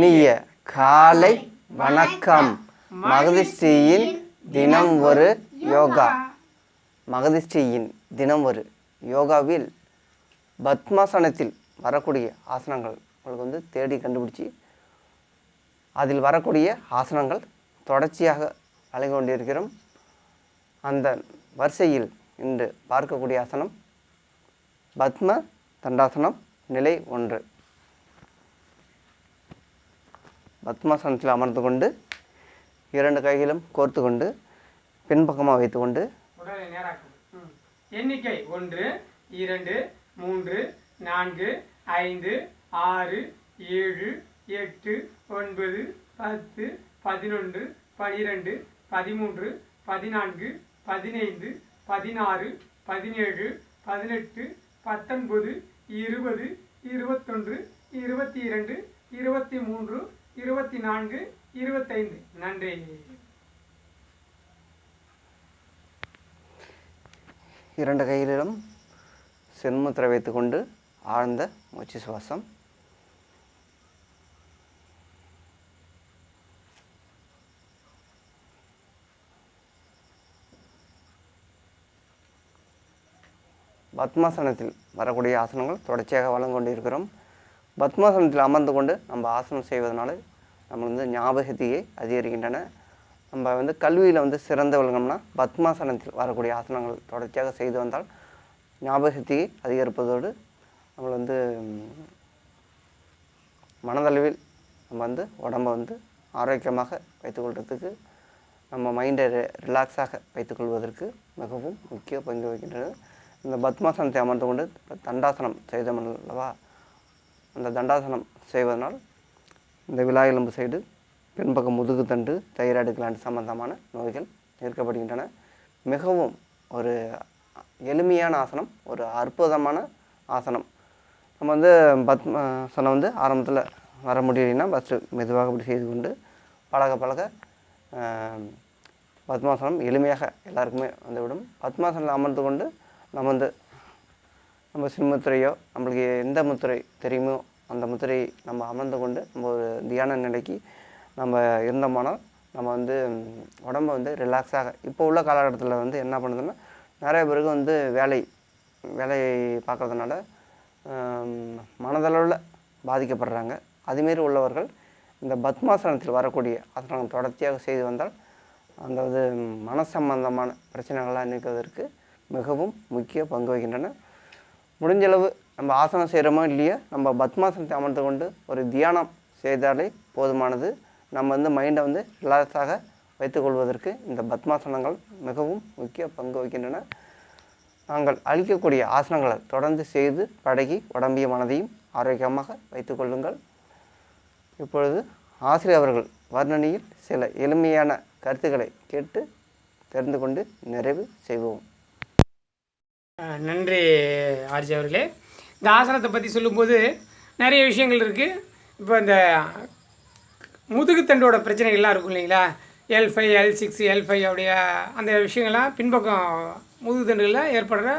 இனிய காலை வணக்கம். மகதிஸ்ரீயின் தினம் ஒரு யோகா. மகதிஸ்ரீயின் தினம் ஒரு யோகாவில் பத்மாசனத்தில் வரக்கூடிய ஆசனங்கள் உங்களுக்கு வந்து தேடி கண்டுபிடிச்சி அதில் வரக்கூடிய ஆசனங்கள் தொடர்ச்சியாக வழங்கி கொண்டிருக்கிறோம். அந்த வரிசையில் இன்று பார்க்கக்கூடிய ஆசனம் பத்ம தண்டாசனம் நிலை ஒன்று. பத்மாசனத்தில் அமர்ந்து கொண்டு இரண்டு கைகளும் கோர்த்து கொண்டு பின்பக்கமாக வைத்துக்கொண்டு உடலை ம். எண்ணிக்கை ஒன்று இரண்டு மூன்று நான்கு ஐந்து ஆறு ஏழு எட்டு ஒன்பது பத்து பதினொன்று பனிரெண்டு பதிமூன்று பதினான்கு பதினைந்து பதினாறு பதினேழு பதினெட்டு பத்தொன்பது இருபது இருபத்தொன்று இருபத்தி இரண்டு நான்கு இருபத்தைந்து. நன்றி. இரண்டு கைகளிலும் சென்முத்திரை வைத்துக்கொண்டு ஆழ்ந்த மூச்சு சுவாசம். பத்மாசனத்தில் வரக்கூடிய ஆசனங்கள் தொடர்ச்சியாக வளர்ந்து கொண்டிருக்கிறோம். பத்மாசனத்தில் அமர்ந்து கொண்டு நம்ம ஆசனம் செய்வதனால நம்ம வந்து ஞாபகத்தையே அதிகரிக்கின்றன. நம்ம வந்து கல்வியில் வந்து சிறந்த விளங்கம்னா பத்மாசனத்தில் வரக்கூடிய ஆசனங்கள் தொடர்ச்சியாக செய்து வந்தால் ஞாபகத்தையே அதிகரிப்பதோடு நம்ம வந்து மனதளவில் நம்ம வந்து உடம்பை வந்து ஆரோக்கியமாக வைத்துக்கொள்கிறதுக்கு நம்ம மைண்டை ரிலாக்ஸாக வைத்துக்கொள்வதற்கு மிகவும் முக்கிய பங்கு வகிக்கின்றது. இந்த பத்மாசனத்தை அமர்ந்து கொண்டு தண்டாசனம் செய்தோம் அல்லவா? அந்த தண்டாசனம் செய்வதனால் இந்த விழா எலும்பு சைடு பின்பக்கம் முதுகுத்தண்டு தைராய்டு கிளாண்ட் சம்பந்தமான நோய்கள் தீர்க்கப்படுகின்றன மிகவும் ஒரு எளிமையான ஆசனம் ஒரு அற்புதமான ஆசனம். நம்ம வந்து பத்மாசனம் வந்து ஆரம்பத்தில் வர முடியலைன்னா ஃபஸ்ட்டு மெதுவாக இப்படி செய்து கொண்டு பழக பழக பத்மாசனம் எளிமையாக எல்லாருக்குமே வந்துவிடும். பத்மாசனில் அமர்ந்து கொண்டு நம்ம வந்து நம்ம சின்முத்திரையோ நம்மளுக்கு எந்த முத்திரை தெரியுமோ அந்த முத்திரை நம்ம அமர்ந்து கொண்டு நம்ம ஒரு தியான நிலைக்கு நம்ம இருந்தோமானால் நம்ம வந்து உடம்ப வந்து ரிலாக்ஸாக இப்போ உள்ள காலகட்டத்தில் வந்து என்ன பண்ணுதுன்னா நிறைய பேருக்கு வந்து வேலை வேலை பார்க்குறதுனால மனதளவில் பாதிக்கப்படுறாங்க. அதுமாரி உள்ளவர்கள் இந்த பத்மாசனத்தில் வரக்கூடிய ஆசனங்கள் தொடர்ச்சியாக செய்து வந்தால் அந்த இது மன சம்பந்தமான பிரச்சனைகள்லாம் நீக்குவதற்கு மிகவும் முக்கிய பங்கு வகிக்கின்றன. முடிஞ்சளவு நம்ம ஆசனம் செய்கிறோமோ இல்லையோ? நம்ம பத்மாசனத்தை அமர்ந்து கொண்டு ஒரு தியானம் செய்தாலே போதுமானது. நம்ம வந்து மைண்டை வந்து ரிலாக்ஸாக வைத்துக்கொள்வதற்கு இந்த பத்மாசனங்கள் மிகவும் முக்கிய பங்கு வகிக்கின்றன. நாங்கள் அளிக்கக்கூடிய ஆசனங்களை தொடர்ந்து செய்து பழகி உடம்பிய மனதையும் ஆரோக்கியமாக வைத்துக்கொள்ளுங்கள். இப்பொழுது ஆசிரியர் அவர்கள் வர்ணனையில் சில எளிமையான கருத்துக்களை கேட்டு தெரிந்து கொண்டு நிறைவு செய்வோம். நன்றி ஆர்ஜி அவர்களே. இந்த ஆசனத்தை பற்றி சொல்லும்போது நிறைய விஷயங்கள் இருக்குது இப்போ இந்த முதுகுத்தண்டோட பிரச்சனைகள்லாம் இருக்கும் இல்லைங்களா? L five L six L five அப்படிய அந்த விஷயங்கள்லாம் பின்பக்கம் முதுகுத்தண்டுகளில் ஏற்படுற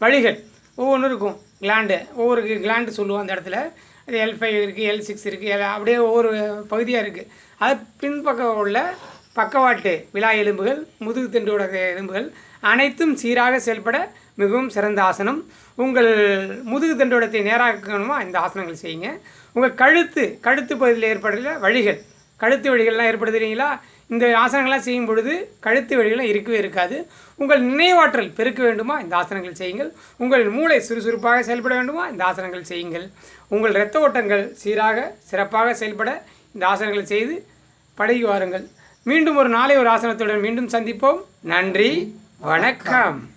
வழிகள் ஒவ்வொன்றும் இருக்கும். கிளாண்டு ஒவ்வொரு கிளாண்டு சொல்லுவோம் அந்த இடத்துல. அது எல் ஃபைவ் இருக்குது எல் சிக்ஸ் இருக்குது எல் அப்படியே ஒவ்வொரு பகுதியாக இருக்குது அது பின்பக்கம் உள்ள பக்கவாட்டு விழா எலும்புகள் முதுகு தண்டோட எலும்புகள் அனைத்தும் சீராக செயல்பட மிகவும் சிறந்த ஆசனம். உங்கள் முதுகு தண்டோடத்தை நேராக்கணுமா இந்த ஆசனங்கள் செய்யுங்க. உங்கள் கழுத்து கழுத்து பகுதியில் ஏற்படுற வழிகள். கழுத்து வழிகள்லாம் ஏற்படுத்துகிறீங்களா இந்த ஆசனங்கள்லாம் செய்யும் பொழுது கழுத்து வழிகள்லாம் இருக்கவே இருக்காது. உங்கள் நினைவாற்றல் பெருக்க வேண்டுமா? இந்த ஆசனங்கள் செய்யுங்கள். உங்கள் மூளை சுறுசுறுப்பாக செயல்பட வேண்டுமா? இந்த ஆசனங்கள் செய்யுங்கள். உங்கள் இரத்த ஓட்டங்கள் சீராக சிறப்பாக செயல்பட இந்த ஆசனங்களை செய்து பழகி வாருங்கள். மீண்டும் ஒரு நாளை ஒரு ஆசனத்துடன் மீண்டும் சந்திப்போம். நன்றி. வணக்கம்.